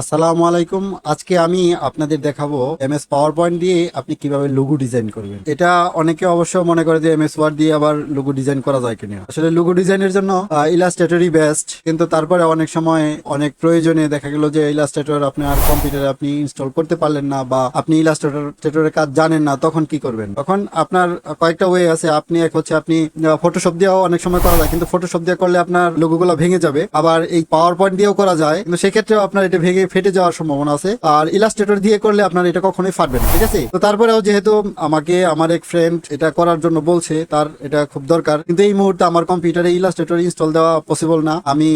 আসসালামু আলাইকুম। আজকে আমি আপনাদের দেখাবো এম এস পাওয়ার পয়েন্ট দিয়ে আপনি কীভাবে লুগু ডিজাইন করবেন। এটা অনেকে অবশ্য মনে করে যে এম এস ওয়ার্ড দিয়ে আবার লুগু ডিজাইন করা যায় কিনা। আসলে লুগু ডিজাইনের জন্য ইলাস্ট্রেটরই বেস্ট কিন্তু তারপরে অনেক সময় অনেক প্রয়োজনে দেখা গেল যে ইলাস্ট্রেটর আপনার কম্পিউটারে আপনি ইনস্টল করতে পারলেন না বা আপনি ইলাস্ট্রেটরের কাজ জানেন না, তখন কি করবেন? তখন আপনার কয়েকটা ওয়ে আছে। আপনি এক হচ্ছে আপনি ফটোশপ দিয়েও অনেক সময় করা যায়, কিন্তু ফটোশপ দিয়ে করলে আপনার লোগোগুলো ভেঙে যাবে। আবার এই পাওয়ার পয়েন্ট দিয়েও করা যায়, কিন্তু সেক্ষেত্রেও আপনার এটা ভেঙে ফেটে যাওয়ার সম্ভাবনা আছে। আর ইলাস্ট্রেটর দিয়ে করলে আপনার এটা কখনোই ফাটবে না ঠিক আছে? তো তারপরেও যেহেতু আমাকে আমার এক ফ্রেন্ড এটা করার জন্য বলছে তার এটা খুব দরকার। কিন্তু এই মুহূর্তে আমার কম্পিউটারে ইলাস্ট্রেটর ইনস্টল দেওয়া পসিবল না। আমি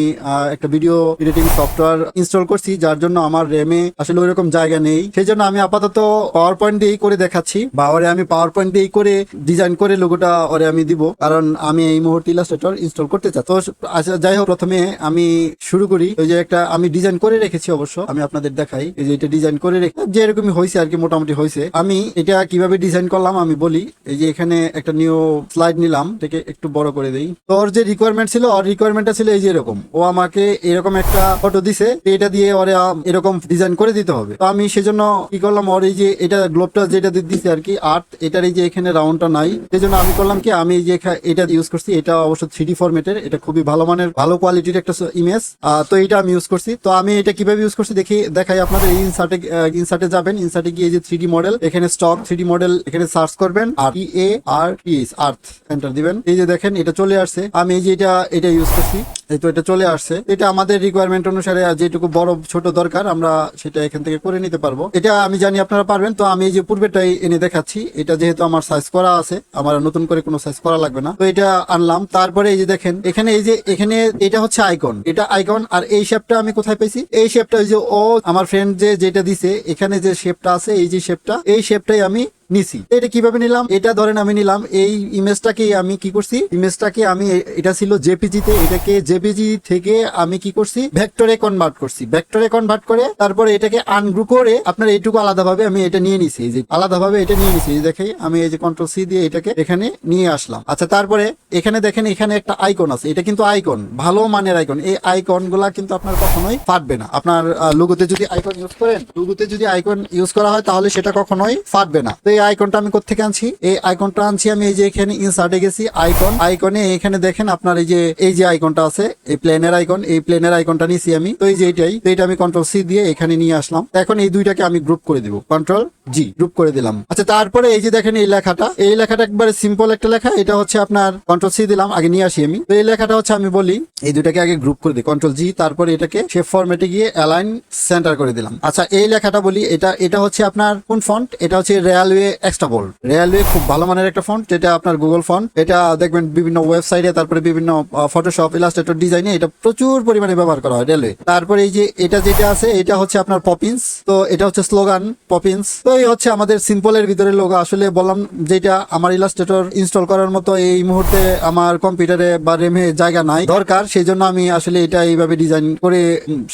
একটা ভিডিও এডিটিং সফটওয়্যার ইনস্টল করছি যার জন্য আমার র্যামে আসলে ওইরকম জায়গা নেই। সেই জন্য আমি আপাতত পাওয়ার পয়েন্ট দিয়েই করে দেখাচ্ছি বা ওরে আমি পাওয়ার পয়েন্ট দিয়েই করে ডিজাইন করে লোগোটা ওরে আমি দিব কারণ আমি এই মুহূর্তে ইলাস্ট্রেটর ইনস্টল করতে চাই তো আচ্ছা, যাই হোক প্রথমে আমি শুরু করি। ওই যে একটা আমি ডিজাইন করে রেখেছি অবশ্য। আমি আপনাদের দেখাই, এই যে এটা ডিজাইন করে রেখে যে এরকমই হয়েছে আর কি, মোটামুটি হয়েছে আমি এটা কীভাবে ডিজাইন করলাম, আমি বলি। এই যে এখানে একটা নিউ স্লাইড নিলাম, এটাকে একটু বড় করে দেই। তো ওর যে রিকোয়ারমেন্ট ছিল ওর রিকোয়ারমেন্টটা ছিল এই যে এরকম। ও আমাকে এরকম একটা ফটো দিছে এটা দিয়ে ওরে এরকম ডিজাইন করে দিতে হবে। তো আমি সেজন্য কি করলাম, ওর এই যে এটা গ্লোবটা যেটা দিয়ে দিছে আর কি আর্ট এটার এই যে এখানে রাউন্ডটা নাই। সেজন্য আমি করলাম কি, আমি এই যে এটা ইউজ করছি। এটা অবশ্য থ্রি ফরম্যাটের এটা খুবই ভালো মানের, ভালো কোয়ালিটির একটা ইমেজ তো এটা আমি ইউজ করছি। তো আমি এটা কীভাবে ইউজ করছি দেখি, দেখাই আপনাদের, এই ইনসার্টে ইনসার্টে যাবেন ইনসার্টে গিয়ে যে থ্রি মডেল এখানে স্টক থ্রি মডেল এখানে সার্চ করবেন, আর ই এ আর টিএস আর্থ এন্টার দিবেন। এই যে দেখেন, এটা চলে আসছে। আমি এই যে এটা এটা ইউজ করছি তো এটা চলে আসছে। এটা আমাদের রিকোয়ারমেন্ট অনুসারে যেটুকু বড়, ছোট দরকার, আমরা সেটা এখান থেকে করে নিতে পারব। এটা আমি জানি আপনারা পারবেন, তো আমি এই যে পূর্বেটাই এনে দেখাচ্ছি। এটা যেহেতু আমার সাইজ করা আছে, আমার নতুন করে কোনো সাইজ করা লাগবে না। তো এটা আনলাম, তারপরে এই যে দেখেন, এখানে এই যে, এখানে এটা হচ্ছে আইকন এটা আইকন আর এই শেপটা আমি কোথায় পেয়েছি? এই শেপটা ওই যে ও আমার ফ্রেন্ড যে যেটা দিছে, এখানে যে শেপটা আছে, এই যে শেপটা এই শেপটাই আমি নিছি। এটা কীভাবে নিলাম? এটা ধরেন আমি নিলাম, এই ইমেজটাকে আমি কি করছি? ইমেজটাকে আমি এটা ছিল জেপিজি তে, এটাকে জেপিজি থেকে আমি কি করছি? ভেক্টরে কনভার্ট করছি। ভেক্টরে কনভার্ট করে তারপরে এটাকে আনগ্রু করে আপনার এইটুকু আলাদাভাবে আমি এটা নিয়ে নিছি। যে আলাদাভাবে এটা নিয়ে নিছি। দেখে আমি এই যে কন্ট্রোল সি দিয়ে এটাকে এখানে নিয়ে আসলাম। আচ্ছা তারপরে এখানে দেখেন, এখানে একটা আইকন আছে। এটা কিন্তু আইকন ভালো মানের আইকন এই আইকনগুলা কিন্তু আপনার কখনোই ফাটবে না। আপনার লোগোতে যদি আইকন ইউজ করেন লোগোতে যদি আইকন ইউজ করা হয়, তাহলে সেটা কখনোই ফাটবে না। তো এই আইকনটা আমি কোথেকে আনছি? এই আইকনটা আনছি আমি এই যে এখানে ইনসার্টে গেছি আইকন আইকনে এখানে দেখেন আপনার এই যে এই যে আইকনটা আছে, এই প্লেনের আইকন এই প্লেনের আইকনটা নিছি আমি। তো এই যে এটাই তো এটা আমি কন্ট্রোল সি দিয়ে এখানে নিয়ে আসলাম। এখন এই দুইটাকে আমি গ্রুপ করে দিব। কন্ট্রোল জি গ্রুপ করে দিলাম। আচ্ছা তারপরে এই যে দেখেন এই লেখাটা এই লেখাটা একবারে সিম্পল একটা লেখা। এটা হচ্ছে আপনার কন্ট্রোল সি দিলাম, আগে নিয়ে আসি আমি। তো এই লেখাটা হচ্ছে আমি বলি, এই দুটাকে আগে গ্রুপ করে দিই। কন্ট্রোল জি তারপরে এটাকে শেপ ফরম্যাটে গিয়ে অ্যালাইন সেন্টার করে দিলাম। আচ্ছা এই লেখাটা বলি, এটা এটা হচ্ছে আপনার কোন ফন্ট এটা হচ্ছে রেলওয়ে এক্সট্রা বোল্ড রেলওয়ে খুব ভালো মানের একটা ফন্ট যেটা আপনার গুগল ফন্ট এটা দেখবেন বিভিন্ন ওয়েবসাইটে তারপরে বিভিন্ন ফটোশপ ইলাস্ট্রেটর ডিজাইনে এটা প্রচুর পরিমাণে ব্যবহার করা হয় রেলওয়ে তারপরে এই যে এটা যেটা আছে, এটা হচ্ছে আপনার পপিন্স তো এটা হচ্ছে স্লোগান পপিন্স তো এই হচ্ছে আমাদের সিম্পলের ভিতরে লোগো আসলে বললাম যেটা আমার ইলাস্ট্রেটর ইনস্টল করার মতো এই মুহূর্তে আমার কম্পিউটারে বা রেমে জায়গা নাই, দরকার। সেই জন্য আমি আসলে এটা এইভাবে ডিজাইন করে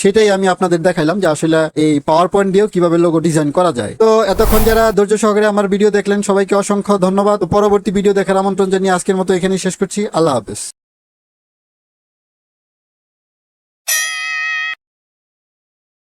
সেটাই আমি আপনাদের দেখাইলাম যে আসলে এই পাওয়ার পয়েন্ট দিয়েও কীভাবে লোগো ডিজাইন করা যায়। তো এতক্ষণ যারা ধৈর্য সহকারে আমার ভিডিও দেখলেন, সবাইকে অসংখ্য ধন্যবাদ। পরবর্তী ভিডিও দেখার আমন্ত্রণ জানিয়ে আজকের মতো এখানেই শেষ করছি। আল্লাহ হাফেজ।